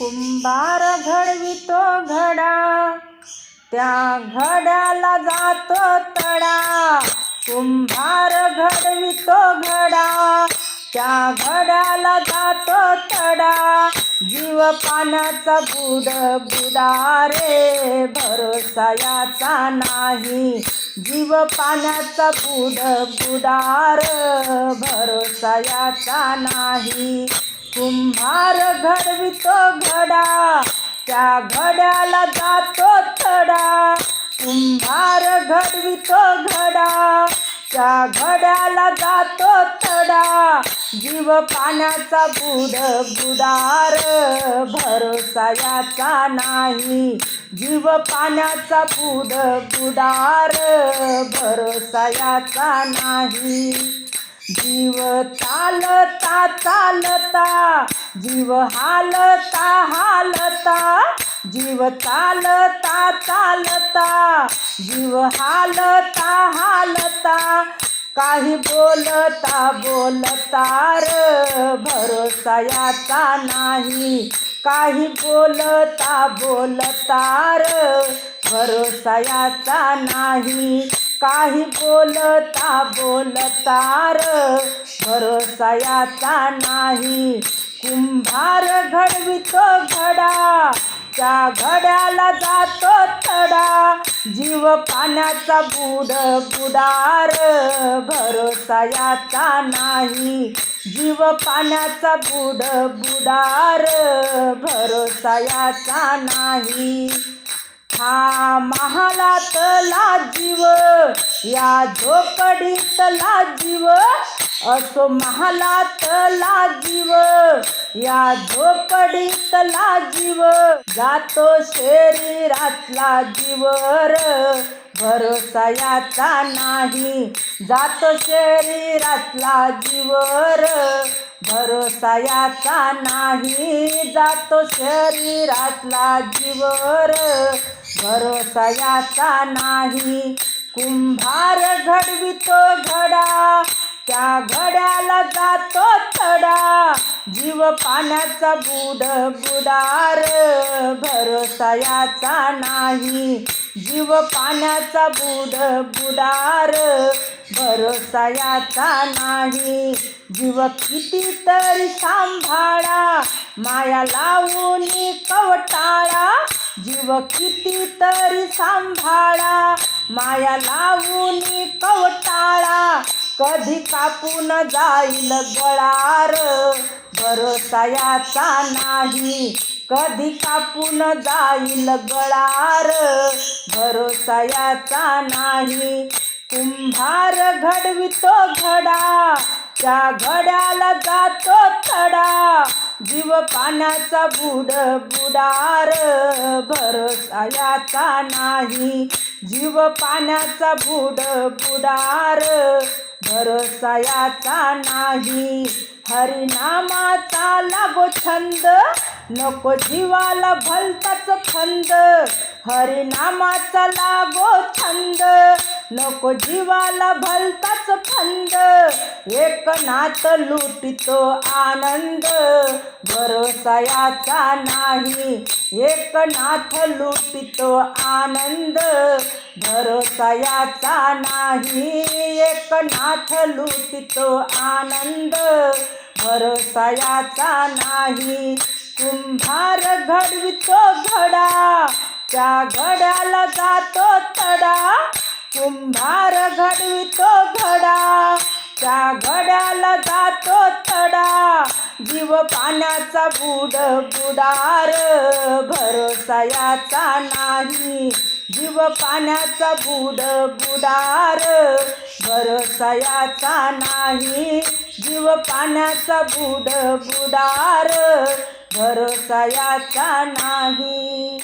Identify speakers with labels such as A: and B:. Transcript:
A: कुंभार घडवितो घडा. त्या घड्याला जातो तडा. कुंभार घडवितो घडा. त्या घड्याला जातो तडा. जीव पाण्याचा बुड बुडा रे भरोसा याचा नाही. जीव पाण्याचा बुड बुडार भरोसा याचा नाही. कुंभार घडवितो घडा. त्या घड्याला जातो थडा कुंभार घडवितो घडा. त्या घड्याला जातो थडा जीव पाण्याचा बुड बुडार भरोसा याचा नाही. जीव पाण्याचा बुड बुडार भरोसा याचा नाही. जीव चालता चालता जीव हालता हालता जीव चालता चालता जीव हालता हालता काही बोलता बोलता र भरोसा याचा नाही. काही बोलता बोलता र भरोसा याचा नाही. काही बोलता बोलता र भरोसा याचा नाही. कुंभार घडवितो घडा त्या घड्याला जातो तडा. जीव पाण्याचा बुड बुडार भरोसा याचा नाही. जीव पाण्याचा बुड बुडार भरोसा याचा नाही. हा महालातला जीव या झोपडीतला जीव असो महालातला जीव या झोपडीतला जीव जातो शरीरातला जीवर. भरोसा याचा नाही जातो शरीरातला जीवर. भरोसा याचा नाही जातो शरीरातला जीवर. भरोसा याचा नाही. कुंभार घडवितो घडा त्या घड्याला जातो तडा. जीव पाण्याचा बुड बुडार. भरोसा याचा नाही. जीव पाण्याचा बुड बुडार. भरोसा याचा नाही. जीव कितीतरी सांभाळा. माया लावून कवटाळा. जीव कितीतरी सांभाळा माया लावून कवटाळा. कधी कापून जाईल गळार भरोसायाचा नाही. कधी कापून जाईल गळार भरोसायाचा नाही. कुंभार घडवितो घडा त्या घड्याला जातो तडा. जीव पाण्याचा बुड बुडार भरोसा याचा नाही. जीव पाण्याचा बुड बुडार भरोसा याचा नाही. हरिनामाचा लागो छंद नको जीवाला भलताच फंद. हरिनामाचा लागो छंद नको जीवाला भलताच फंद. एक नात लुटितो आनंद. भरोसा याचा नाही. एक नाथ लुटितो आनंद. भरोसा याचा नाही. एक नाथ लुटितो आनंद. भरोसा याचा नाही. कुंभार घडवितो घडा. त्या घड्याला जातो तडा. कुंभार घडवितो घडा त्या घड्याला जातो तडा. जीव पाण्याचा बुड बुडार भरोसा याचा नाही. जीव पाण्याचा बुड बुडार भरोसा याचा नाही. जीव पाण्याचा बुड बुडार भरोसा याचा नाही.